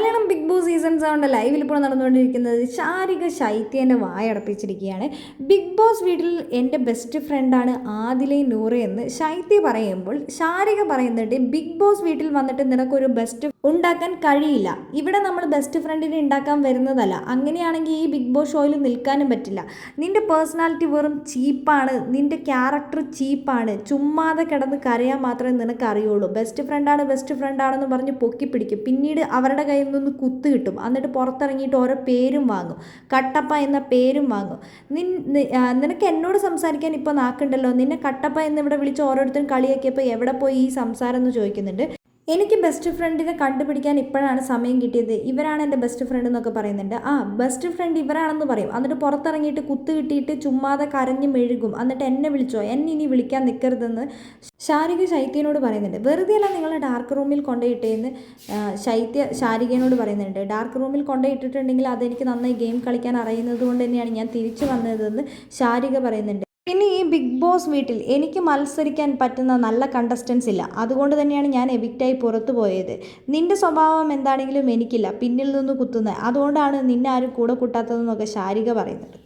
Malayalam big Boss season സെവന്റെ ലൈവിൽ ഇപ്പോൾ നടന്നുകൊണ്ടിരിക്കുന്നത് ശാരിക ശൈത്യന്റെ വായടപ്പിച്ചിരിക്കുകയാണ് ബിഗ് ബോസ് വീട്ടിൽ എന്റെ ബെസ്റ്റ് ഫ്രണ്ടാണ് ആദിലെ നൂറ് എന്ന് ശൈത്യ പറയുമ്പോൾ ശാരിക പറയുന്നുണ്ട് ബിഗ് ബോസ് വീട്ടിൽ വന്നിട്ട് നിനക്കൊരു ബെസ്റ്റ് ഉണ്ടാക്കാൻ കഴിയില്ല. ഇവിടെ നമ്മൾ ബെസ്റ്റ് ഫ്രണ്ടിനെ ഉണ്ടാക്കാൻ വരുന്നതല്ല. അങ്ങനെയാണെങ്കിൽ ഈ ബിഗ് ബോസ് ഷോയിൽ നിൽക്കാനും പറ്റില്ല. നിന്റെ പേഴ്സണാലിറ്റി വെറും ചീപ്പാണ് നിന്റെ ക്യാരക്ടർ ചീപ്പാണ് ചുമ്മാതെ കിടന്ന് കരയാൻ മാത്രമേ നിനക്ക് അറിയുള്ളൂ. ബെസ്റ്റ് ഫ്രണ്ടാണ് ബെസ്റ്റ് ഫ്രണ്ടാണെന്ന് പറഞ്ഞ് പൊക്കി പിടിക്കും. പിന്നീട് അവരുടെ കയ്യിൽ നിന്ന് കുത്ത് കിട്ടും. എന്നിട്ട് പുറത്തിറങ്ങിയിട്ട് ഓരോ പേരും വാങ്ങും. കട്ടപ്പ എന്ന പേരും വാങ്ങും. നിൻ നിനക്ക് എന്നോട് സംസാരിക്കാൻ ഇപ്പോൾ നാക്കുണ്ടല്ലോ. നിന്നെ കട്ടപ്പ എന്ന് ഇവിടെ വിളിച്ച് ഓരോരുത്തരും കളിയാക്കിയപ്പോൾ എവിടെ പോയി ഈ സംസാരം എന്ന് ചോദിക്കുന്നുണ്ട്? എനിക്ക് ബെസ്റ്റ് ഫ്രണ്ടിനെ കണ്ടുപിടിക്കാൻ ഇപ്പോഴാണ് സമയം കിട്ടിയത്. ഇവരാണ് എന്റെ ബെസ്റ്റ് ഫ്രണ്ട് എന്നൊക്കെ പറയുന്നുണ്ട്. ആ ബെസ്റ്റ് ഫ്രണ്ട് ഇവരാണെന്ന് പറയും. എന്നിട്ട് പുറത്തിറങ്ങിയിട്ട് കുത്ത് കിട്ടിയിട്ട് ചുമ്മാതെ കരഞ്ഞ് മെഴുകും. എന്നിട്ട് എന്നെ വിളിച്ചോ? എന്നെ ഇനി വിളിക്കാൻ നിൽക്കരുതെന്ന് ശാരിക ശൈത്യനോട് പറയുന്നുണ്ട്. വെറുതെ അല്ല നിങ്ങളെ ഡാർക്ക് റൂമിൽ കൊണ്ടുപോയിട്ടേന്ന് ശൈത്യ ശാരികനോട് പറയുന്നുണ്ട്. ഡാർക്ക് റൂമിൽ കൊണ്ടുപോയിട്ടിട്ടുണ്ടെങ്കിൽ അതെനിക്ക് നന്നായി ഗെയിം കളിക്കാൻ അറിയുന്നത് കൊണ്ട് തന്നെയാണ് ഞാൻ തിരിച്ചു വന്നതെന്ന് ശാരിക പറയുന്നുണ്ട്. പിന്നെ ഈ ബിഗ് ബോസ് വീട്ടിൽ എനിക്ക് മത്സരിക്കാൻ പറ്റുന്ന നല്ല കണ്ടസ്റ്റൻസ് ഇല്ല. അതുകൊണ്ട് തന്നെയാണ് ഞാൻ എവിക്റ്റായി പുറത്തു പോയത്. നിന്റെ സ്വഭാവം എന്താണെങ്കിലും എനിക്കില്ല. പിന്നിൽ നിന്ന് കുത്തുന്നത്. അതുകൊണ്ടാണ് നിന്നെ ആരും കൂടെ കൂട്ടാത്തതെന്നൊക്കെ ശാരിക പറയുന്നുണ്ട്